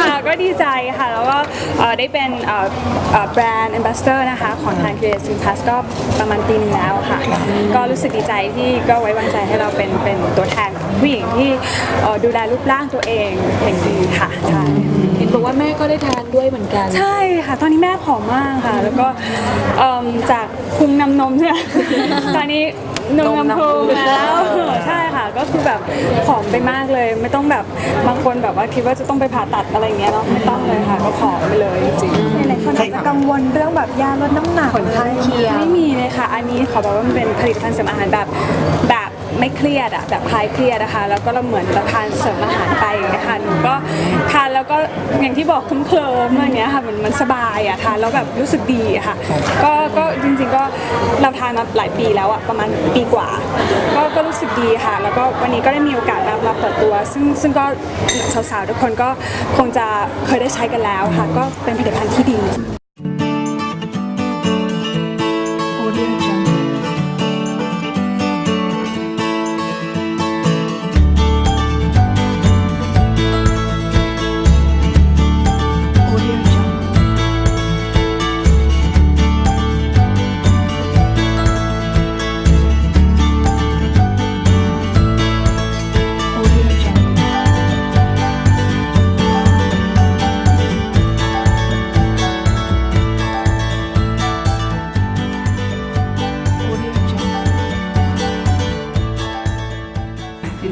ค่ะก็ดีใจค่ะ แล้วก็เอ่อได้เป็นแบรนด์ a อ b a s s a d o r นะคะของทาง Creative Plus ก็ประมาณปีหนึงแล้วค่ะ ก็รู้สึกดีใจที่ก็ไว้วางใจให้เราเป็นเป็นตัวแทนของผู้หญิงที่เอ่อดูแลรูปร่างตัวเองอย่างดีค่ะใช่ เห็นบอกว่าแม่ก็ได้ทานด้วยเหมือนกัน ใช่ค่ะ ตอนนี้แม่ผอมมากค่ะ แล้วก็เอิ่มจากพุงนำนมใช่ไหมตอนนี้นมนำพุงแล้วใช่ค่ะ ก็คือแบบผอมไปมากเลย ไม่ต้องแบบบางคนแบบว่าคิดว่าจะต้องไปผ่าตัดอะไรอย่างเงี้ยเนาะไม่ต้องเลยค่ะ ก็ผอมไปเลยจริงๆ หลายคนอาจจะกังวลเรื่องแบบยาลดน้ำหนักผลข้างเคียง ไม่มีเลยค่ะ อันนี้ขอบอกว่ามันเป็นผลิตภัณฑ์เสริมอาหารแบบแบบ ไม่เครียดอะแบบคลายเครียดนะคะ แล้วก็เราเหมือนเราทานเสริมอาหารไปอย่างเงี้ยค่ะหนูก็ทานแล้วก็อย่างที่บอกคุ้มเคลิมอะไรเงี้ยค่ะมันมันสบายอะทานแล้วแบบรู้สึกดีอะค่ะก็ก็จริงๆก็เราทานมาหลายปีแล้วอะประมาณปีกว่า ก็ก็รู้สึกดีค่ะ แล้วก็วันนี้ก็ได้มีโอกาสมามาเปิดตัว ซึ่งซึ่งก็สาวๆทุกคนก็คงจะเคยได้ใช้กันแล้วค่ะ ก็เป็นผลิตภัณฑ์ที่ดี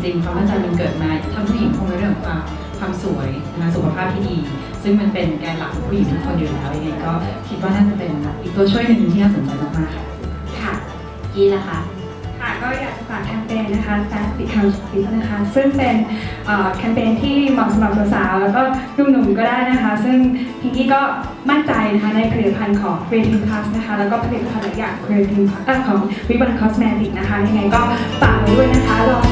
ริงๆความมั่นใจมันเกิดมาทั้งผู้หญิงคงในเรื่องของความความสวยนะคะสุขภาพที่ดี ซึ่งมันเป็นแกนหลักของผู้หญิงทุกคนอยู่แล้วยังไงก็คิดว่าน่าจะเป็นอีกตัวช่วยหนึ่งที่น่าสนใจมากๆค่ะค่ะกี้ล่ะคะค่ะก็อยากจะฝากแคมเปญนะคะจากปิดคำปิดนะคะ ซึ่งเป็นเอ่อแคมเปญที่เหมาะสำหรับสาวๆแล้วก็หนุ่มๆก็ได้นะคะ ซึ่งพิงกี้ก็มั่นใจนะคะในผลิตภัณฑ์ของ Creative Plus นะคะ แล้วก็ผลิตภัณฑ์หลายอย่าง Creative Plus เอ่อของ Ribbon Cosmetics นะคะยังไงก็ฝากไว้ด้วยนะคะลองใช้กันค่ะ